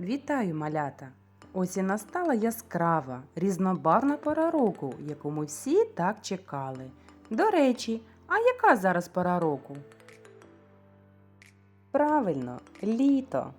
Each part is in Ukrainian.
Вітаю, малята! Ось і настала яскрава, різнобарна пора року, яку ми всі так чекали. До речі, а яка зараз пора року? Правильно, літо.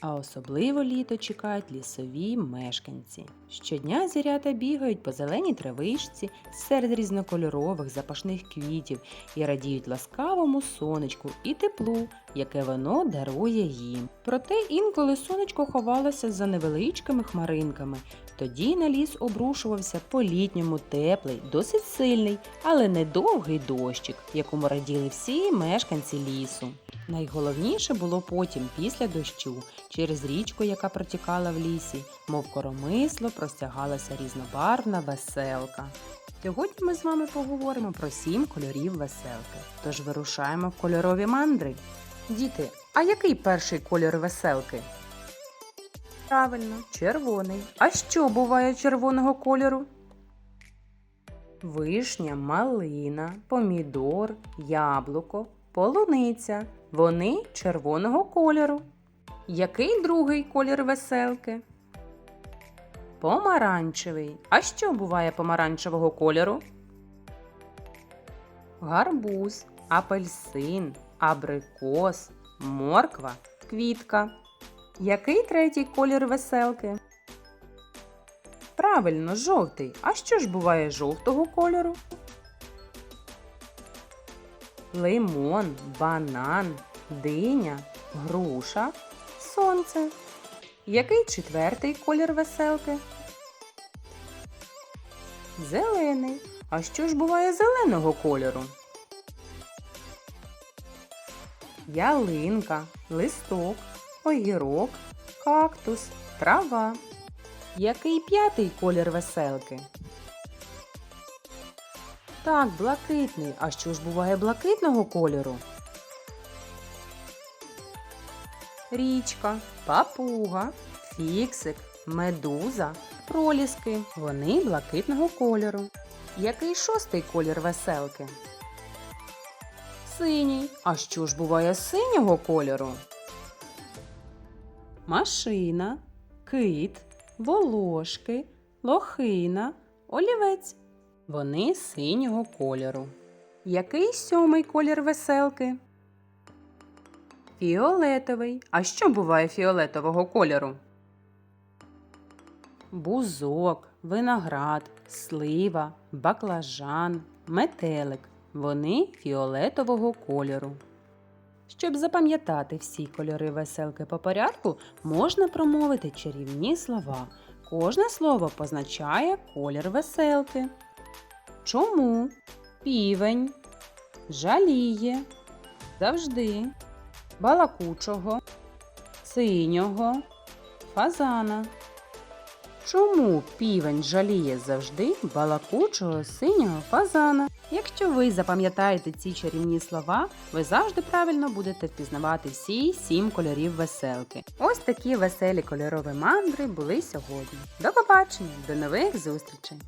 А особливо літо чекають лісові мешканці. Щодня звірята бігають по зеленій травичці серед різнокольорових запашних квітів і радіють ласкавому сонечку і теплу, яке воно дарує їм. Проте інколи сонечко ховалося за невеличкими хмаринками. Тоді на ліс обрушувався по-літньому теплий, досить сильний, але недовгий дощик, якому раділи всі мешканці лісу. Найголовніше було потім, після дощу, через річку, яка протікала в лісі, мов коромисло, простягалася різнобарвна веселка. Сьогодні ми з вами поговоримо про сім кольорів веселки. Тож вирушаємо в кольорові мандри. Діти, а який перший кольор веселки? Правильно, червоний. А що буває червоного кольору? Вишня, малина, помідор, яблуко, полуниця. Вони червоного кольору. Який другий колір веселки? Помаранчевий. А що буває помаранчевого кольору? Гарбуз, апельсин, абрикос, морква, квітка. Який третій колір веселки? Правильно, жовтий. А що ж буває жовтого кольору? Лимон, банан, диня, груша, сонце. Який четвертий колір веселки? Зелений. А що ж буває зеленого кольору? Ялинка, листок, огірок, кактус, трава. Який п'ятий колір веселки? Так, блакитний. А що ж буває блакитного кольору? Річка, папуга, фіксик, медуза, проліски. Вони блакитного кольору. Який шостий колір веселки? Синій. А що ж буває синього кольору? Машина, кит, волошки, лохина, олівець. Вони синього кольору. Який сьомий колір веселки? Фіолетовий. А що буває фіолетового кольору? Бузок, виноград, слива, баклажан, метелик. Вони фіолетового кольору. Щоб запам'ятати всі кольори веселки по порядку, можна промовити чарівні слова. Кожне слово позначає колір веселки. Чому? Півень, жаліє, завжди, балакучого, синього, фазана. Чому півень жаліє завжди балакучого синього фазана? Якщо ви запам'ятаєте ці чарівні слова, ви завжди правильно будете впізнавати всі сім кольорів веселки. Ось такі веселі кольорові мандри були сьогодні. До побачення, до нових зустрічей!